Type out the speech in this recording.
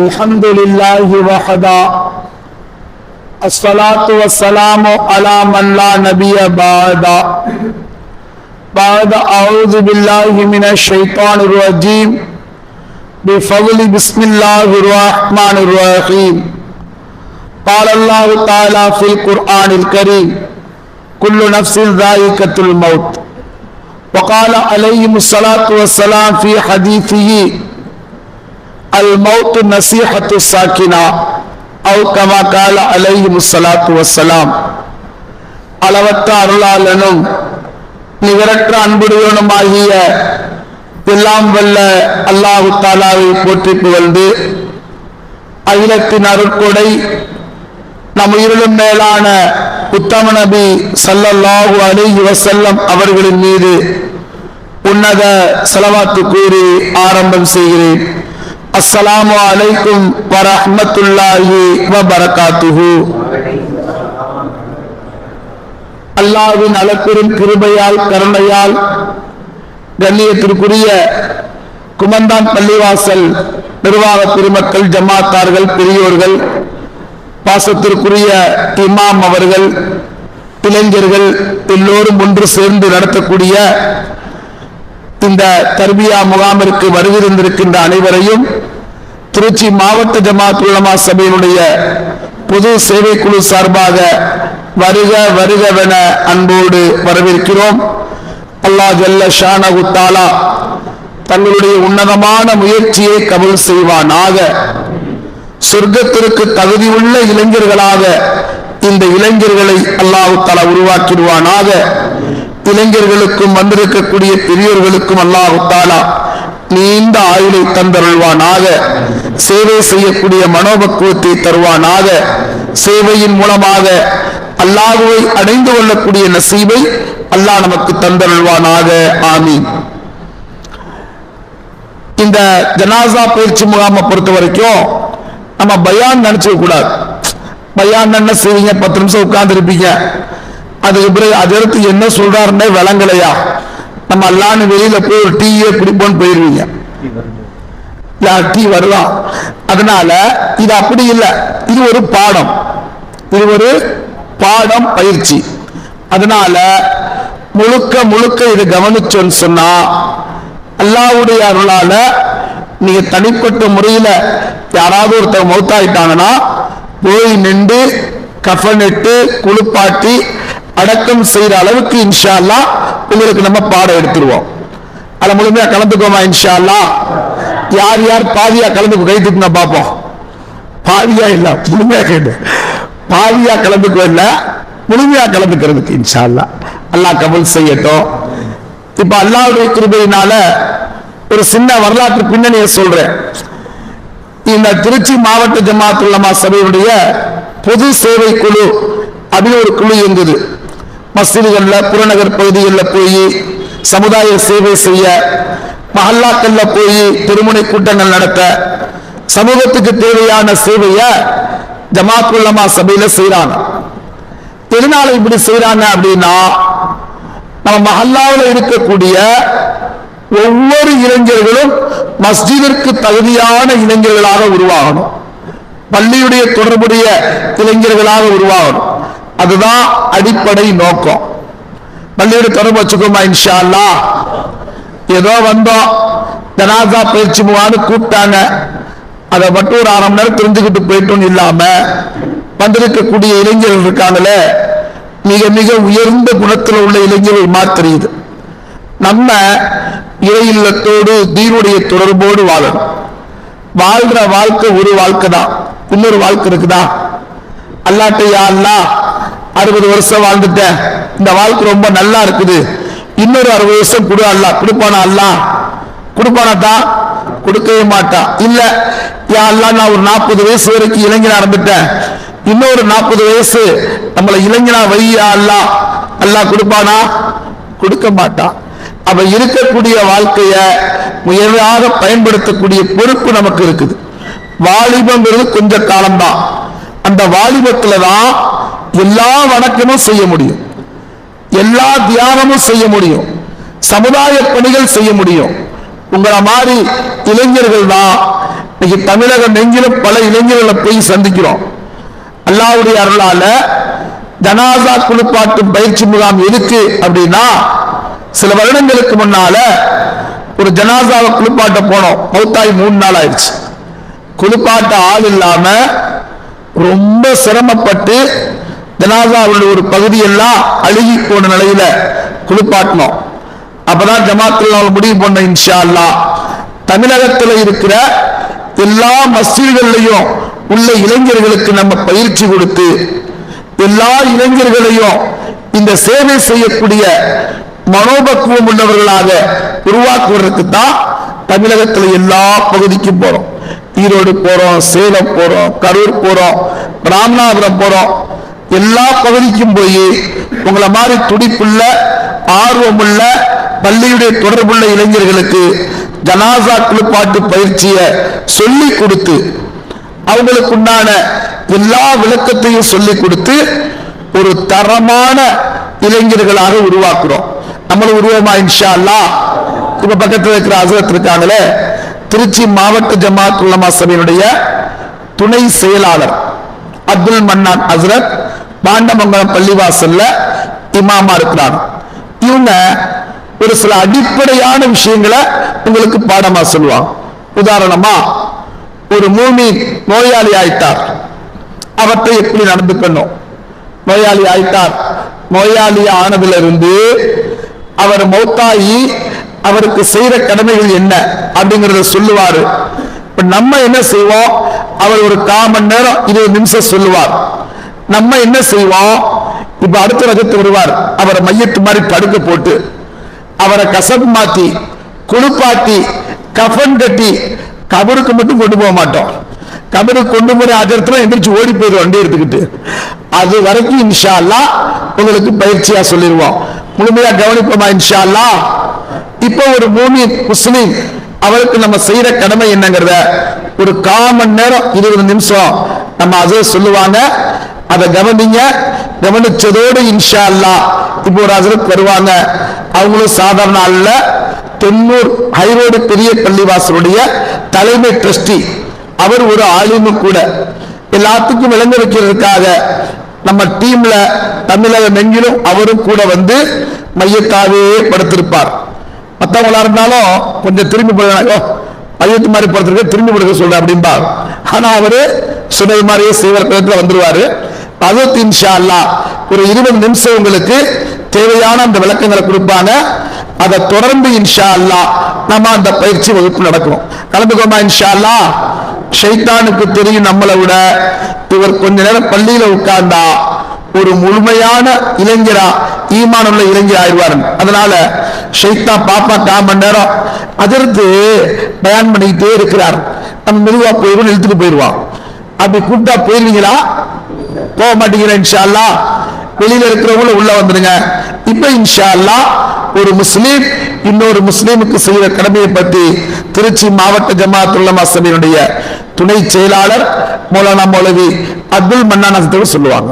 الحمد لله وحدا الصلاة والسلام على من لا نبي بعد۔ بعد أعوذ بالله من الشيطان الرجيم بفضل بسم الله الرحمن الرحيم قال الله تعالى في القرآن الكريم كل نفس ذائقة الموت۔ وقال عليهم الصلاة والسلام في حديثه الموت نصيحة الساكنة أو كما قال عليهم الصلاة والسلام அளவற்ற அருளாளனும் நிகரற்ற அன்புடையவனுமாகிய எல்லாம் வல்ல அல்லாஹு தாலாவை போற்றி புகழ்ந்து அகிலத்தின் அருட்கொடை நம் உயிரிலும் மேலான உத்தம நபி சல்லல்லாஹு அலைஹி வஸல்லம் அவர்களின் மீது உன்னத செலவாத்து கூறி ஆரம்பம் செய்கிறேன் அஸ்ஸலாமு அலைக்கும் வரஹ்மத்துல்லாஹி வபரகாத்துஹு அல்லாவின் அளப்பெரும் கிருபையால் கருணையால் கண்ணியத்திற்குரிய குமந்தான் பள்ளிவாசல் நிர்வாக பெருமக்கள் ஜமாத்தார்கள் பெரியோர்கள் பாசத்திற்குரிய இமாம் அவர்கள் இளைஞர்கள் எல்லோரும் ஒன்று சேர்ந்து நடத்தக்கூடிய இந்த தர்பியா முகாமிற்கு வருகிறந்திருக்கின்ற அனைவரையும் திருச்சி மாவட்ட ஜமாத் உலமா சபையினுடைய பொது சேவை குழு சார்பாக வருக வருகவென அன்போடு வரவேற்கிறோம். அல்லாஹ் ஜல்ல ஷானகு தாலா தங்களுடைய உன்னதமான முயற்சியை கபல் செய்வானாக. சொர்க்கத்திற்கு தகுதியுள்ள இளைஞர்களாக இந்த இளைஞர்களை அல்லாஹு தாலா உருவாக்கிடுவானாக. இளைஞர்களுக்கும் வந்திருக்கக்கூடிய பெரியோர்களுக்கும் அல்லாஹு தாலா நீண்ட ஆயுளை தந்தருள்வானாக. சேவை செய்யக்கூடிய மனோபக்குவத்தை தருவானாக. சேவையின் மூலமாக அல்லாஹுவை அடைந்து கொள்ளக்கூடிய நசீவை அல்லாஹ் நமக்கு தந்தருள்வானாக. ஆமீன். இந்த ஜனாசா பயிற்சி முகாமை பொறுத்த வரைக்கும் நம்ம பயான் நினைச்சுக்க கூடாது. பயான் என்ன செய்வீங்க? பத்து நிமிஷம் உட்கார்ந்து இருப்பீங்க அதுக்கு பிறகு அது எடுத்து என்ன சொல்றாருன்னே விளங்கலையா? நம்ம அல்லான்னு வெளியில போய் ஒரு டீயே குடிப்போன்னு போயிருவீங்க. டீ வரலாம் அதனால இது அப்படி இல்லை. இது ஒரு பாடம். இது ஒரு பாடம் பயிற்சி. அதனால முழுக்க முழுக்க இது கவனிச்சோன்னு சொன்னா அல்லாவுடைய அருளால நீங்க தனிப்பட்ட முறையில யாராவது ஒருத்தர் மௌத்தாயிட்டாங்கன்னா போய் நின்று கஃனிட்டு குளிப்பாட்டி அடக்கம் செய்யற அளவுக்கு இன்ஷால்லாம் அல்லாஹ் உங்களுக்கு நம்ம பாடம் எடுத்துருவோம். அதை முழுமையா கலந்துக்கோமா இன்ஷால்லா யார் யார் பாதியா கலந்து கை நான் பார்ப்போம். பாதியா இல்ல முழுமையா கேட்டு பாதியா கலந்துக்கோ இல்ல முழுமையா கலந்துக்கிறதுக்கு இன்ஷால்லா அல்லாஹ் கபல் செய்யட்டும். இப்ப அல்லாவுடைய கிருபையினால ஒரு சின்ன வரலாற்று பின்னணியை சொல்றேன். இந்த திருச்சி மாவட்ட ஜமாத் சபையுடைய பொது சேவை குழு அப்படின்னு ஒரு குழு இருந்தது மசிதிகளில் புறநகர் பகுதிகளில் போய் சமுதாய சேவை செய்ய மஹல்லாக்கள்ல போய் திருமுனை கூட்டங்கள் நடத்த சமூகத்துக்கு தேவையான சேவைய ஜமாத்துல்லமா சபையில செய்யறாங்க திருநாளை இப்படி செய்யறாங்க அப்படின்னா நம்ம மஹல்லாவில் இருக்கக்கூடிய ஒவ்வொரு இளைஞர்களும் மஸ்ஜிதிற்கு தகுதியான இளைஞர்களாக உருவாகணும். பள்ளியுடைய தொடர்புடைய இளைஞர்களாக உருவாகணும். அதுதான் அடிப்படை நோக்கம். பள்ளியோட தொடர்பு வச்சுக்கோமா இன்ஷா அல்லா ஏதோ வந்தோம். ஜனாசா பயிற்சி முகான்னு கூப்பிட்டாங்க. அதை மட்டும் ஒரு அரை மணி நேரம் தெரிஞ்சுக்கிட்டு போயிட்டோம் இல்லாம வந்திருக்கக்கூடிய இளைஞர்கள் இருக்காங்களே மிக மிக உயர்ந்த குணத்தில் உள்ள இளைஞர்கள் மாதிரி தெரியுது நம்ம இறையில்லத்தோடு தீனுடைய தொடர்போடு வாழணும். வாழ்ற வாழ்க்கை ஒரு வாழ்க்கை தான் இன்னொரு வாழ்க்கை இருக்குதா? அல்லாட்டையா அல்லா அறுபது வருஷம் வாழ்ந்துட்டேன். இந்த வாழ்க்கை ரொம்ப நல்லா இருக்குது. இன்னொரு அறுபது வருஷம் கொடு அல்ல. கொடுப்பானா அல்ல? கொடுப்பானா தான் கொடுக்கவே மாட்டான் இல்ல யா அல்லா நான் ஒரு நாற்பது வயசு வரைக்கும் இளைஞனா இருந்துட்டேன். இன்னொரு நாற்பது வயசு நம்மளை இளைஞனா வையா அல்லா? அல்லா கொடுப்பானா? கொடுக்க மாட்டான் அவ இருக்கக்கூடிய வாழ்க்கைய முயலாக பயன்படுத்தக்கூடிய பொறுப்பு நமக்கு இருக்குது. வாலிபங்கிறது கொஞ்ச காலம்தான். அந்த வாலிபத்துல தான் எல்லா வணக்கமும் செய்ய முடியும். எல்லா தியானமும் செய்ய முடியும். சமுதாய பணிகள் செய்ய முடியும். உங்களை மாதிரி இளைஞர்கள் தான் இன்னைக்கு தமிழகம் நெஞ்சிலும் பல இளைஞர்களை போய் சந்திக்கிறோம். அல்லாவுடைய அருளால ஜனாசா குளிப்பாட்டும் பயிற்சி முகாம் எதுக்கு அப்படின்னா சில வருடங்களுக்கு முன்னால ஒரு ஜனாசாவை குளிப்பாட்ட போனோம். பௌத்தாய் மூணு நாள் ஆயிடுச்சு. குளிப்பாட்ட ஆள் இல்லாம ரொம்ப சிரமப்பட்டு ஜனாசாவுடைய ஒரு பகுதியெல்லாம் அழுகி போன நிலையில குளிப்பாட்டணும். அப்பதான் ஜமாத்தில் முடிவு பண்ண இன்ஷா அல்லா. தமிழகத்தில் இருக்கிற எல்லா மஸ்ஜிதுகள்லையும் உள்ள இளைஞர்களுக்கு நம்ம பயிற்சி கொடுத்து எல்லா இளைஞர்களையும் இந்த சேவை செய்யக்கூடிய மனோபக்குவம் உள்ளவர்களாக உருவாக்குவதற்கு தான் தமிழகத்தில் எல்லா பகுதிக்கும் போறோம். ஈரோடு போறோம் சேலம் போறோம் கரூர் போறோம் ராமநாதபுரம் போறோம். எல்லா பகுதிக்கும் போய் உங்களை மாதிரி துடிப்புள்ள ஆர்வமுள்ள பள்ளியுடைய தொடர்புள்ள இளைஞர்களுக்கு ஜனாசா குளிப்பாட்டு பயிற்சியை சொல்லி கொடுத்து அவங்களுக்கு உண்டான எல்லா விளக்கத்தையும் சொல்லி கொடுத்து ஒரு தரமான இளைஞர்களாக உருவாக்குறோம். நம்மளும் உருவமா இன்ஷா அல்லாஹ் இப்ப பக்கத்தில் இருக்கிற ஹசரத் இருக்காங்களே. திருச்சி மாவட்ட ஜமாத் உலமா சபையினுடைய துணை செயலாளர். அப்துல் மன்னான் ஹசரத் பாண்டமங்கலம் பள்ளிவாசல்ல இமாமா இருக்கிறாங்க இவங்க ஒரு சில அடிப்படையான விஷயங்களை உங்களுக்கு பாடமா சொல்லுவாங்க. உதாரணமா ஒரு மூமி நோயாளி ஆயிட்டார். அவற்றை எப்படி நடந்துக்கணும்? நோயாளி ஆயிட்டார். நோயாளி ஆனதிலிருந்து அவர் மௌத்தாயி அவருக்கு செய்யற கடமைகள் என்ன அப்படிங்கறத சொல்லுவாரு. இப்ப நம்ம என்ன செய்வோம்? அவர் ஒரு கால் மணி நேரம் இருபது நிமிஷம் சொல்லுவார். நம்ம என்ன செய்வோம்? இப்ப அடுத்த ரகத்து வருவார். அவரை மையத்து மாதிரி படுக்க போட்டு அவரை கசப்பு மாத்தி குளிப்பாட்டி கஃபன் கட்டி கபருக்கு மட்டும் கொண்டு போக மாட்டோம். கபருக்கு கொண்டு போற ஆச்சரத்துல எந்திரிச்சு ஓடி போயிடும் வண்டி எடுத்துக்கிட்டு. அது வரைக்கும் இன்ஷா அல்லா உங்களுக்கு பயிற்சியா சொல்லிடுவோம். முழுமையா கவனிப்போமா இன்ஷா அல்லா இப்போ ஒரு மூமி முஸ்லீம் அவருக்கு நம்ம செய்யற கடமை என்னங்கிறத ஒரு கால் மணி நேரம் இருபது நிமிஷம் நம்ம அதை சொல்லுவாங்க. அதை கவனிங்க. கவனிச்சதோடு இன்ஷா அல்லாஹ் இப்போ ஒரு அசரத் வருவாங்க. அவங்களும் சாதாரண அல்ல தொண்ணூர் ஹைரோடு பெரிய பள்ளிவாசலுடைய தலைமை ட்ரஸ்டி அவர் ஒரு ஆளுமை கூட. எல்லாத்துக்கும் விளங்க வைக்கிறதுக்காக நம்ம டீம்ல தமிழகம் எங்கிலும் அவரும் கூட வந்து மையத்தாவே படுத்திருப்பார். மற்றவங்களா இருந்தாலும் கொஞ்சம் திரும்பி போடுறாங்க அயோத்தி மாதிரி போறதுக்கு திரும்பி படுக்க சொல்ற அப்படின்பா ஆனா அவரு சொன்னது மாதிரியே செய்வர் பேரத்துல வந்துருவாரு. அதற்கு இன்ஷா அல்லாஹ் ஒரு இருபது நிமிஷம் உங்களுக்கு தேவையான அந்த விளக்கங்களை கொடுப்பாங்க. அதை தொடர்ந்து இன்ஷா அல்லாஹ் நம்ம அந்த பயிற்சி வகுப்பு நடக்கணும். கலந்துக்கோமா இன்ஷா அல்லாஹ் ஷைத்தானுக்கு தெரியும் நம்மளை விட. இவர் கொஞ்ச நேரம் பள்ளியில உட்கார்ந்தா ஒரு முழுமையான இளைஞரா ஈமான் உள்ள இளைஞர் ஆயிடுவார். அதனால ஷைத்தா பாப்பா கால் மணி நேரம் அதிர்ந்து பயன் பண்ணிக்கிட்டே இருக்கிறார். நம்ம மெதுவா போயிடும் இழுத்துட்டு போயிடுவான் அப்படி கூப்பிட்டா போயிருவீங்களா? போக மாட்டீங்களா இன்ஷா அல்லாஹ் வெளியில இருக்கிறவங்களும் உள்ள வந்துருங்க இப்ப இன்ஷா அல்லாஹ் ஒரு முஸ்லீம் இன்னொரு முஸ்லீமுக்கு செய்கிற கடமையை பற்றி திருச்சி மாவட்ட ஜமாத் உள்ளமா சபையினுடைய துணை செயலாளர் மௌலானா மௌலவி அப்துல் மன்னான் சொல்லுவாங்க.